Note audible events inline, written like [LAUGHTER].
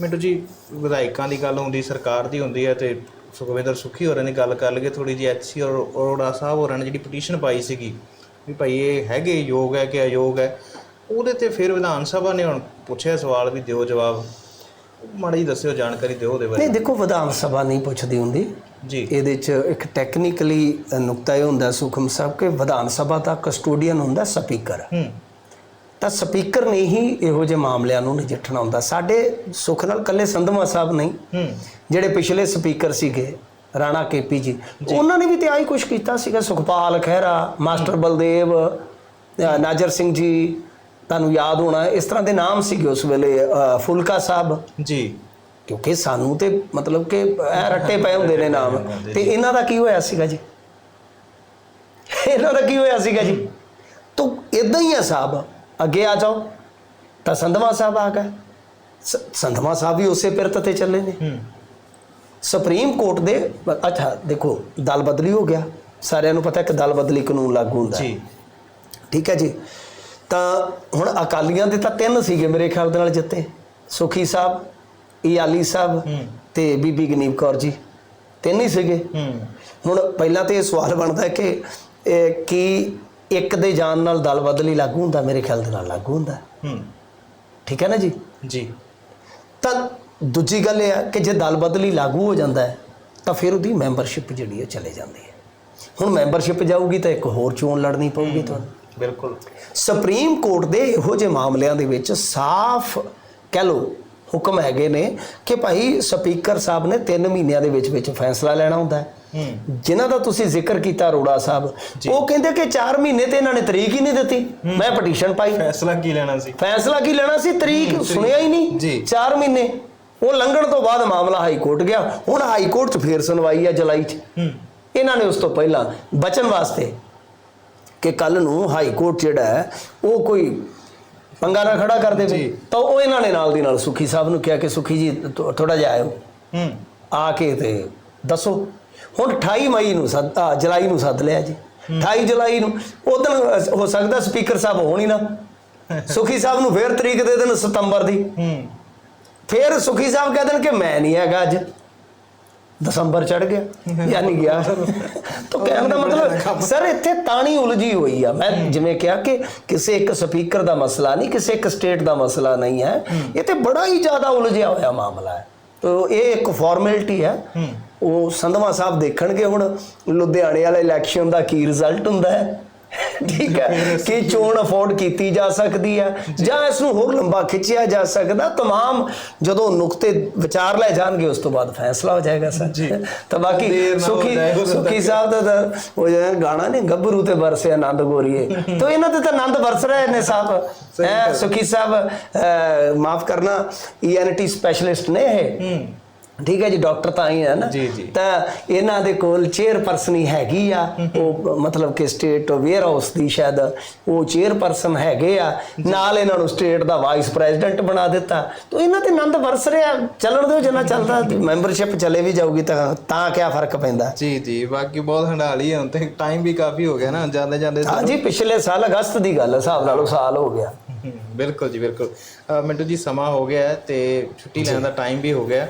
ਮਿੰਟੂ ਜੀ ਵਿਧਾਇਕਾਂ ਦੀ ਗੱਲ ਹੁੰਦੀ ਸਰਕਾਰ ਦੀ ਹੁੰਦੀ ਹੈ ਤੇ ਸੁਖਵਿੰਦਰ ਸੁਖੀ ਹੋਰਾਂ ਦੀ ਗੱਲ ਕਰ ਲਈਏ ਥੋੜੀ ਜਿਹੀ ਐਚਸੀ ਔਰ ਅਰੋੜਾ ਸਾਹਿਬ ਹੋਰਾਂ ਨੇ ਜਿਹੜੀ ਪਟੀਸ਼ਨ ਪਾਈ ਸੀਗੀ ਵੀ ਭਾਈ ਇਹ ਹੈਗੇ ਯੋਗ ਹੈ ਕਿ ਅਯੋਗ ਹੈ ਉਹਦੇ ਤੇ ਫਿਰ ਵਿਧਾਨ ਸਭਾ ਨੇ ਹੁਣ ਪੁੱਛਿਆ ਸਵਾਲ ਵੀ ਦਿਓ ਜਵਾਬ। ਮਾੜੀ ਦੱਸਿਓ ਜਾਣਕਾਰੀ ਦਿਓ ਉਹਦੇ ਬਾਰੇ। ਨਹੀਂ ਦੇਖੋ ਵਿਧਾਨ ਸਭਾ ਨਹੀਂ ਪੁੱਛਦੀ ਹੁੰਦੀ। ਜੀ। ਇਹਦੇ 'ਚ ਇੱਕ ਟੈਕਨੀਕਲੀ ਨੁਕਤਾ ਇਹ ਹੁੰਦਾ ਸੁਖਮ ਸਾਹਿਬ ਕਿ ਵਿਧਾਨ ਸਭਾ ਦਾ ਕਸਟੋਡੀਅਨ ਹੁੰਦਾ ਸਪੀਕਰ ਹੂੰ। ਤਾਂ ਸਪੀਕਰ ਨੇ ਹੀ ਇਹੋ ਜਿਹੇ ਮਾਮਲਿਆਂ ਨੂੰ ਨਜਿੱਠਣਾ ਹੁੰਦਾ। ਸਾਡੇ ਸੁਖ ਨਾਲ ਕੱਲੇ ਸੰਧਵਾ ਸਾਹਿਬ ਨਹੀਂ ਜਿਹੜੇ ਪਿਛਲੇ ਸਪੀਕਰ ਸੀਗੇ ਰਾਣਾ ਕੇਪੀ ਜੀ ਉਹਨਾਂ ਨੇ ਵੀ ਤੇ ਆਹੀ ਕੁਝ ਕੀਤਾ ਸੀਗਾ ਸੁਖਪਾਲ ਖਹਿਰਾ ਮਾਸਟਰ ਬਲਦੇਵ ਨਾਜਰ ਸਿੰਘ ਜੀ ਤੁਹਾਨੂੰ ਯਾਦ ਹੋਣਾ ਇਸ ਤਰ੍ਹਾਂ ਦੇ ਨਾਮ ਸੀਗੇ ਉਸ ਵੇਲੇ ਫੁਲਕਾ ਸਾਹਿਬ। ਜੀ। ਕਿਉਂਕਿ ਸਾਨੂੰ ਤੇ ਮਤਲਬ ਕਿ ਐ ਰੱਟੇ ਪਏ ਹੁੰਦੇ ਨੇ ਨਾਮ। [LAUGHS] ਤੇ ਇਹਨਾਂ ਦਾ ਕੀ ਹੋਇਆ ਸੀਗਾ ਜੀ? ਇਹਨਾਂ ਦਾ ਕੀ ਹੋਇਆ ਸੀਗਾ ਜੀ? ਤੋ ਇਦਾਂ ਹੀ ਆ ਸਾਹਿਬ। ਅੱਗੇ ਆ ਜਾਓ ਤਾਂ ਸੰਧਵਾ ਸਾਹਿਬ ਆ ਗਏ। ਸੰਧਵਾ ਸਾਹਿਬ ਵੀ ਉਸੇ ਪਿਰਤ ਤੇ ਚੱਲੇ ਨੇ। ਸੁਪਰੀਮ ਕੋਰਟ ਦੇ ਅੱਛਾ ਦੇਖੋ ਦਲ ਬਦਲੀ ਹੋ ਗਿਆ। ਸਾਰਿਆਂ ਨੂੰ ਪਤਾ ਕਿ ਦਲ ਬਦਲੀ ਕਾਨੂੰਨ ਲਾਗੂ ਹੁੰਦਾ। ਜੀ। ਠੀਕ ਹੈ ਜੀ। ਤਾਂ ਹੁਣ ਅਕਾਲੀਆਂ ਦੇ ਤਾਂ ਤਿੰਨ ਸੀਗੇ ਮੇਰੇ ਖਿਆਲ ਦੇ ਨਾਲ ਜਿੱਤੇ। ਸੁਖੀ ਸਾਹਿਬ ਇਆਲੀ ਸਾਹਿਬ ਤੇ ਬੀਬੀ ਗਨੀਬ ਕੌਰ ਜੀ। ਤਿੰਨ ਹੀ ਸੀਗੇ। ਹੁਣ ਪਹਿਲਾਂ ਤੇ ਇਹ ਸਵਾਲ ਬਣਦਾ ਕਿ ਕੀ ਇੱਕ ਦੇ ਜਾਣ ਨਾਲ ਦਲ ਬਦਲੀ ਲਾਗੂ ਹੁੰਦਾ ਮੇਰੇ ਖਿਆਲ ਦੇ ਨਾਲ ਲਾਗੂ ਹੁੰਦਾ। ਹੂੰ। ਠੀਕ ਹੈ ਨਾ ਜੀ? ਜੀ। ਤਾਂ ਦੂਜੀ ਗੱਲ ਇਹ ਹੈ ਕਿ ਜੇ ਦਲ ਬਦਲੀ ਲਾਗੂ ਹੋ ਜਾਂਦਾ ਹੈ ਤਾਂ ਫਿਰ ਉਹਦੀ ਮੈਂਬਰਸ਼ਿਪ ਜਿਹੜੀ ਹੈ ਚਲੇ ਜਾਂਦੀ ਹੈ। ਹੁਣ ਮੈਂਬਰਸ਼ਿਪ ਜਾਊਗੀ ਤਾਂ ਇੱਕ ਹੋਰ ਚੋਣ ਲੜਨੀ ਪਊਗੀ ਤੁਹਾਨੂੰ। ਬਿਲਕੁਲ। ਸੁਪਰੀਮ ਕੋਰਟ ਦੇ ਇਹੋ ਜਿਹੇ ਮਾਮਲਿਆਂ ਦੇ ਵਿੱਚ ਸਾਫ਼ ਕਹਿ ਲਓ ਹੁਕਮ ਹੈਗੇ ਨੇ ਕਿ ਭਾਈ ਸਪੀਕਰ ਸਾਹਿਬ ਨੇ 3 ਮਹੀਨਿਆਂ ਦੇ ਵਿੱਚ ਵਿੱਚ ਫੈਸਲਾ ਲੈਣਾ ਹੁੰਦਾ ਹੂੰ। ਜਿਨ੍ਹਾਂ ਦਾ ਤੁਸੀਂ ਜ਼ਿਕਰ ਕੀਤਾ ਅਰੋੜਾ ਸਾਹਿਬ ਉਹ ਕਹਿੰਦੇ ਕਿ 4 ਮਹੀਨੇ ਤੇ ਇਹਨਾਂ ਨੇ ਤਰੀਕ ਹੀ ਨਹੀਂ ਦਿੱਤੀ। ਮੈਂ ਪਟੀਸ਼ਨ ਪਾਈ। ਫੈਸਲਾ ਕੀ ਲੈਣਾ ਸੀ? ਫੈਸਲਾ ਕੀ ਲੈਣਾ ਸੀ? ਤਰੀਕ ਸੁਣਿਆ ਹੀ ਨਹੀਂ। ਜੀ। 4 ਮਹੀਨੇ। ਉਹ ਲੰਘਣ ਤੋਂ ਬਾਅਦ ਮਾਮਲਾ ਹਾਈ ਕੋਰਟ ਗਿਆ। ਹੁਣ ਹਾਈ ਕੋਰਟ 'ਚ ਫੇਰ ਸੁਣਵਾਈ ਆ ਜੁਲਾਈ 'ਚ। ਹੂੰ। ਇਹਨਾਂ ਨੇ ਉਸ ਤੋਂ ਪਹਿਲਾਂ ਬਚਨ ਵਾਸਤੇ ਕਿ ਕੱਲ ਨੂੰ ਹਾਈ ਕੋਰਟ ਜਿਹੜਾ ਹੈ ਉਹ ਕੋਈ ਪੰਗਾ ਨਾ ਖੜਾ ਕਰ ਦੇਵੇ। ਤਾਂ ਉਹ ਇਹਨਾਂ ਨੇ ਨਾਲ ਦੀ ਨਾਲ ਸੁਖੀ ਸਾਹਿਬ ਨੂੰ ਕਿਹਾ ਕਿ ਸੁਖੀ ਜੀ ਥੋੜਾ ਜਿਹਾ ਆਇਓ। ਹੂੰ। ਆ ਕੇ ਤੇ ਦੱਸੋ। ਹੁਣ 28 ਮਈ ਨੂੰ ਸੱਦ ਆ, ਜੁਲਾਈ ਨੂੰ ਸੱਦ ਲਿਆ ਜੀ। 28 ਜੁਲਾਈ ਨੂੰ ਉਦੋਂ ਹੋ ਸਕਦਾ ਸਪੀਕਰ ਸਾਹਿਬ ਹੋਣ ਹੀ ਨਾ। [LAUGHS] ਸੁਖੀ ਸਾਹਿਬ ਨੂੰ ਫੇਰ ਤਰੀਕ ਦੇ ਦੇਣ ਸਤੰਬਰ ਦੀ। ਹੂੰ। ਫੇਰ ਸੁਖੀ ਸਾਹਿਬ ਕਹਿ ਦੇਣ ਕਿ ਮੈਂ ਨਹੀਂ ਹੈਗਾ ਅੱਜ। ਦਸੰਬਰ ਚੜ ਗਿਆ। ਯਾਨੀ ਗਿਆ [LAUGHS] ਤਾਂ ਕਹਿਣ ਦਾ ਮਤਲਬ ਸਰ ਇੱਥੇ ਤਾਣੀ ਉਲਝੀ ਹੋਈ ਆ। ਮੈਂ ਜਿਵੇਂ ਕਿਹਾ ਕਿ ਕਿਸੇ ਇੱਕ ਸਪੀਕਰ ਦਾ ਮਸਲਾ ਨਹੀਂ ਕਿਸੇ ਇੱਕ ਸਟੇਟ ਦਾ ਮਸਲਾ ਨਹੀਂ ਹੈ। ਇਹ ਤੇ ਬੜਾ ਹੀ ਜ਼ਿਆਦਾ ਉਲਝਿਆ ਹੋਇਆ ਮਾਮਲਾ ਹੈ। ਤੋ ਇਹ ਇੱਕ ਫਾਰਮੈਲਿਟੀ ਹੈ। ਉਹ ਸੰਧਵਾ ਸਾਹਿਬ ਦੇਖਣਗੇ ਹੁਣ। ਲੁਧਿਆਣੇ ਵਾਲੇ ਇਲੈਕਸ਼ਨ ਦਾ ਕੀ ਰਿਜ਼ਲਟ ਹੁੰਦਾ ਹੈ। ਠੀਕ ਹੈ ਕਿ ਚੋਣ ਅਫੋਰਡ ਕੀਤੀ ਜਾ ਸਕਦੀ ਹੈ ਜਾਂ ਇਸ ਨੂੰ ਹੋਰ ਲੰਬਾ ਖਿੱਚਿਆ ਜਾ ਸਕਦਾ तमाम ਜਦੋਂ ਨੁਕਤੇ ਵਿਚਾਰ ਲੈ ਜਾਣਗੇ ਉਸ ਤੋਂ ਬਾਅਦ ਫੈਸਲਾ ਹੋ ਜਾਏਗਾ ਸਰ ਜੀ। ਤਾਂ ਬਾਕੀ ਦੇਰ ਨਾ ਹੋ ਸੁਖੀ ਜਾਏ ਉਦੋਂ ਸੁਖੀ ਤੱਕ। ਸਾਹਿਬ ਦਾ ਤਾਂ ਉਹ ਜਿਹੜਾ ਗਾਣਾ ਨੇ ਗੱਭਰੂ ਤੇ ਵਰਸੇ ਆਨੰਦ ਗੋਰੀਏ ਤਾਂ ਇਹਨਾਂ ਤੇ ਤਾਂ ਆਨੰਦ ਵਰਸ ਰਹੇ ਨੇ ਸਾਹਿਬ ਸਹੀ ਹੈ ਗੱਲ। ਸੁਖੀ ਸਾਹਿਬ ਮਾਫ ਕਰਨਾ ਈਐਨਟੀ ਸਪੈਸ਼ਲਿਸਟ ਨੇ ਇਹ ਹੂੰ ਠੀਕ ਹੈ ਜੀ ਡਾਕਟਰ ਤਾਂ ਹੀ ਹੈ ਨਾ। ਤਾਂ ਇਹਨਾਂ ਦੇ ਕੋਲ ਚੇਅਰਪਰਸਨ ਹੀ ਹੈਗੀ ਆ। ਉਹ ਮਤਲਬ ਕਿ ਸਟੇਟ ਵੇਅਰ ਹਾਊਸ ਦੀ ਸ਼ਾਇਦ ਉਹ ਚੇਅਰਪਰਸਨ ਹੈਗੇ ਆ। ਨਾਲ ਇਹਨਾਂ ਨੂੰ ਸਟੇਟ ਦਾ ਵਾਈਸ ਪ੍ਰੈਜ਼ੀਡੈਂਟ ਬਣਾ ਦਿੱਤਾ। ਤਾਂ ਇਹਨਾਂ ਤੇ ਆਨੰਦ ਵਰਸ ਰਿਹਾ। ਚੱਲਣ ਦਿਓ ਜਿੰਨਾ ਚੱਲਦਾ। ਮੈਂਬਰਸ਼ਿਪ ਚਲੇ ਵੀ ਜਾਊਗੀ ਤਾਂ ਤਾਂ ਕੀ ਫ਼ਰਕ ਪੈਂਦਾ। ਜੀ ਜੀ ਬਾਕੀ ਬਹੁਤ ਹੰਡਾਲੀ ਹੈ ਹੁਣ ਤੇ। ਟਾਈਮ ਵੀ ਕਾਫੀ ਹੋ ਗਿਆ ਨਾ ਜਾਂਦੇ ਜਾਂਦੇ ਹਾਂ ਜੀ ਪਿਛਲੇ ਸਾਲ ਅਗਸਤ ਦੀ ਗੱਲ ਹੈ ਹਿਸਾਬ ਨਾਲੋਂ ਸਾਲ ਹੋ ਗਿਆ। ਬਿਲਕੁਲ ਜੀ ਬਿਲਕੁਲ। ਮਿੰਟੂ ਜੀ ਸਮਾਂ ਹੋ ਗਿਆ ਤੇ ਛੁੱਟੀ ਲੈਣ ਦਾ ਟਾਈਮ ਵੀ ਹੋ ਗਿਆ।